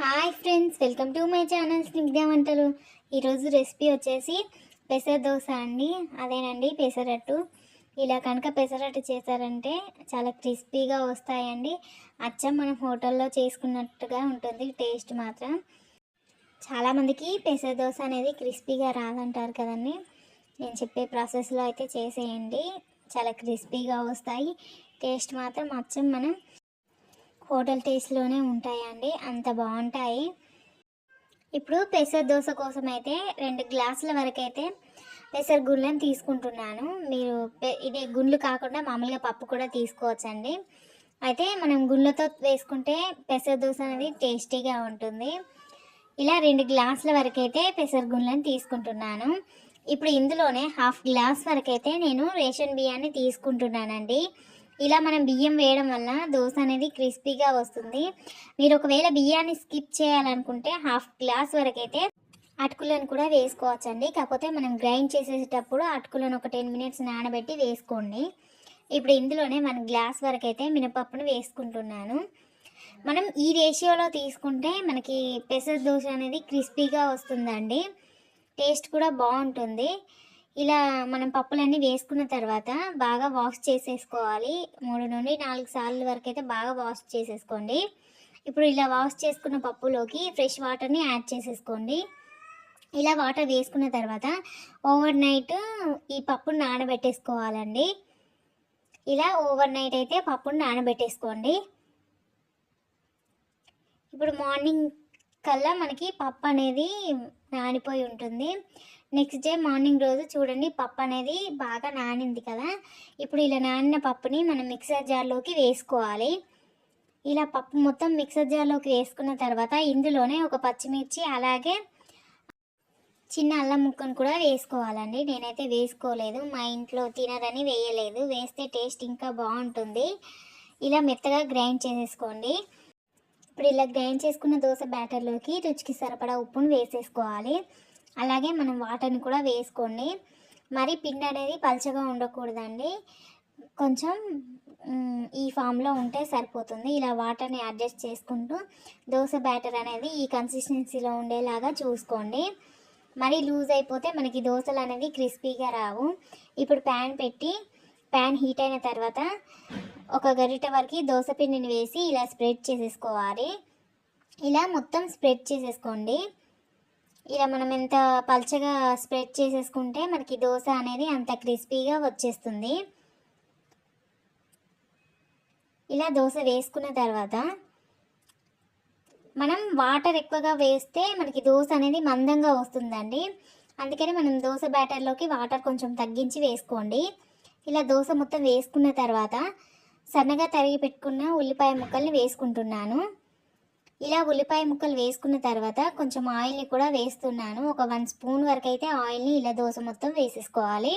Hi friends welcome to my channel Snigdha వంటలు ఈరోజు recipe వచ్చేసి పెసర దోశ అండి. అదేనండి పెసరట్టు ఇలా కనుక పెసరట్టు చేశారంటే చాలా క్రిస్పీగా వస్తాయండి. అచ్చం మనం హోటల్లో చేసుకున్నట్టుగా ఉంటుంది టేస్ట్ మాత్రం. చాలామందికి పెసర దోశ అనేది క్రిస్పీగా రాదంటారు కదండి. నేను చెప్పే ప్రాసెస్లో అయితే చేసేయండి. చాలా క్రిస్పీగా వస్తాయి. టేస్ట్ మాత్రం అచ్చం మనం హోటల్ టేస్ట్లోనే ఉంటాయండి. అంత బాగుంటాయి. ఇప్పుడు పెసర దోశ కోసం అయితే రెండు గ్లాసుల వరకు అయితే పెసర గుళ్ళని తీసుకుంటున్నాను. మీరు పె- ఇది గుండ్లు కాకుండా మామూలుగా పప్పు కూడా తీసుకోవచ్చండి. అయితే మనం గుళ్ళతో వేసుకుంటే పెసర దోశ అనేది టేస్టీగా ఉంటుంది. ఇలా రెండు గ్లాసుల వరకు అయితే పెసర గుళ్ళని తీసుకుంటున్నాను. ఇప్పుడు ఇందులోనే హాఫ్ గ్లాస్ వరకు అయితే నేను రేషన్ బియ్యాన్ని తీసుకుంటున్నానండి. ఇలా మనం బియ్యం వేయడం వల్ల దోశ అనేది క్రిస్పీగా వస్తుంది. మీరు ఒకవేళ బియ్యాన్ని స్కిప్ చేయాలనుకుంటే హాఫ్ గ్లాస్ వరకు అయితే అటుకులను కూడా వేసుకోవచ్చండి. కాకపోతే మనం గ్రైండ్ చేసేటప్పుడు అటుకులను ఒక టెన్ మినిట్స్ నానబెట్టి వేసుకోండి. ఇప్పుడు ఇందులోనే వన్ గ్లాస్ వరకు అయితే మినపప్పును వేసుకుంటున్నాను. మనం ఈ రేషియోలో తీసుకుంటే మనకి పెసర దోశ అనేది క్రిస్పీగా వస్తుందండి. టేస్ట్ కూడా బాగుంటుంది. ఇలా మనం పప్పులన్నీ వేసుకున్న తర్వాత బాగా వాష్ చేసేసుకోవాలి. మూడు నుండి నాలుగు సార్లు వరకు అయితే బాగా వాష్ చేసేసుకోండి. ఇప్పుడు ఇలా వాష్ చేసుకున్న పప్పులోకి ఫ్రెష్ వాటర్ని యాడ్ చేసేసుకోండి. ఇలా వాటర్ వేసుకున్న తర్వాత ఓవర్ నైట్ ఈ పప్పును నానబెట్టేసుకోవాలండి. ఇలా ఓవర్ నైట్ అయితే పప్పును నానబెట్టేసుకోండి. ఇప్పుడు మార్నింగ్ కల్లా మనకి పప్పు అనేది నానిపోయి ఉంటుంది. నెక్స్ట్ డే మార్నింగ్ రోజు చూడండి పప్పు అనేది బాగా నానింది కదా. ఇప్పుడు ఇలా నానిన పప్పుని మనం మిక్సర్ జార్లోకి వేసుకోవాలి. ఇలా పప్పు మొత్తం మిక్సర్ జార్లోకి వేసుకున్న తర్వాత ఇందులోనే ఒక పచ్చిమిర్చి అలాగే చిన్న అల్లం ముక్కను కూడా వేసుకోవాలండి. నేనైతే వేసుకోలేదు. మా ఇంట్లో తినరని వేయలేదు. వేస్తే టేస్ట్ ఇంకా బాగుంటుంది. ఇలా మెత్తగా గ్రైండ్ చేసేసుకోండి. ఇప్పుడు ఇలా గ్రైండ్ చేసుకున్న దోశ బ్యాటర్లోకి రుచికి సరిపడా ఉప్పును వేసేసుకోవాలి. అలాగే మనం వాటర్ని కూడా వేసుకోండి. మరి పిండి అనేది పలచగా ఉండకూడదండి. కొంచెం ఈ ఫామ్లో ఉంటే సరిపోతుంది. ఇలా వాటర్ని అడ్జస్ట్ చేసుకుంటూ దోశ బ్యాటర్ అనేది ఈ కన్సిస్టెన్సీలో ఉండేలాగా చూసుకోండి. మరి లూజ్ అయిపోతే మనకి దోశలు అనేది క్రిస్పీగా రావు. ఇప్పుడు ప్యాన్ పెట్టి ప్యాన్ హీట్ అయిన తర్వాత ఒక గరిట వరకు దోశ పిండిని వేసి ఇలా స్ప్రెడ్ చేసేసుకోవాలి. ఇలా మొత్తం స్ప్రెడ్ చేసేసుకోండి. ఇలా మనం ఎంత పల్చగా స్ప్రెడ్ చేసేసుకుంటే మనకి దోశ అనేది అంత క్రిస్పీగా వచ్చేస్తుంది. ఇలా దోశ వేసుకున్న తర్వాత మనం వాటర్ ఎక్కువగా వేస్తే మనకి దోశ అనేది మందంగా వస్తుందండి. అందుకని మనం దోశ బ్యాటర్లోకి వాటర్ కొంచెం తగ్గించి వేసుకోండి. ఇలా దోశ మొత్తం వేసుకున్న తర్వాత సన్నగా తరిగి పెట్టుకున్న ఉల్లిపాయ ముక్కల్ని వేసుకుంటున్నాను. ఇలా ఉల్లిపాయ ముక్కలు వేసుకున్న తర్వాత కొంచెం ఆయిల్ని కూడా వేస్తున్నాను. ఒక వన్ స్పూన్ వరకు అయితే ఆయిల్ని ఇలా దోశ మొత్తం వేసేసుకోవాలి.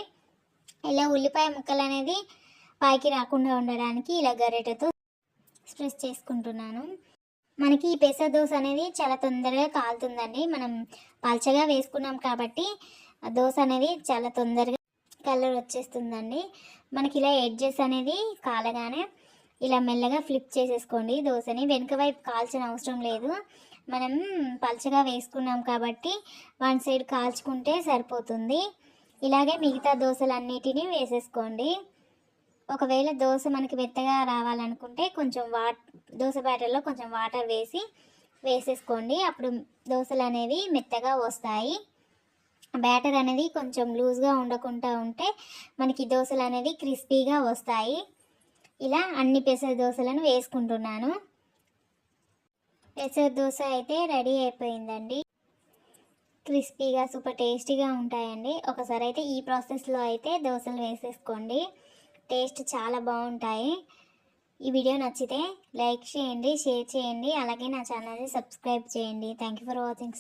ఇలా ఉల్లిపాయ ముక్కలు అనేది పైకి రాకుండా ఉండడానికి ఇలా గరిటెతో స్ప్రెస్ చేసుకుంటున్నాను. మనకి ఈ పెసర దోశ అనేది చాలా తొందరగా కాలుతుందండి. మనం పల్చగా వేసుకున్నాం కాబట్టి ఆ దోశ అనేది చాలా తొందరగా కలర్ వచ్చేస్తుందండి. మనకి ఇలా ఎడ్జెస్ అనేది కాలగానే ఇలా మెల్లగా ఫ్లిప్ చేసేసుకోండి. దోశని వెనుక వైపు కాల్చిన అవసరం లేదు. మనం పల్చగా వేసుకున్నాం కాబట్టి వన్ సైడ్ కాల్చుకుంటే సరిపోతుంది. ఇలాగే మిగతా దోశలన్నిటినీ వేసేసుకోండి. ఒకవేళ దోశ మనకి మెత్తగా రావాలనుకుంటే కొంచెం వాట్ దోశ బ్యాటర్లో కొంచెం వాటర్ వేసి వేసేసుకోండి. అప్పుడు దోశలు అనేవి మెత్తగా వస్తాయి. బ్యాటర్ అనేది కొంచెం లూజ్గా ఉండకుండా ఉంటే మనకి దోశలు అనేది క్రిస్పీగా వస్తాయి. ఇలా అన్ని పెసర దోశలను వేసుకుంటున్నాను. పెసర దోశ అయితే రెడీ అయిపోయిందండి. క్రిస్పీగా సూపర్ టేస్టీగా ఉంటాయండి. ఒకసారి అయితే ఈ ప్రాసెస్లో అయితే దోశలు వేసేసుకోండి. టేస్ట్ చాలా బాగుంటాయి. ఈ వీడియో నచ్చితే లైక్ చేయండి షేర్ చేయండి. అలాగే నా ఛానల్ని సబ్స్క్రైబ్ చేయండి. Thank you for watching.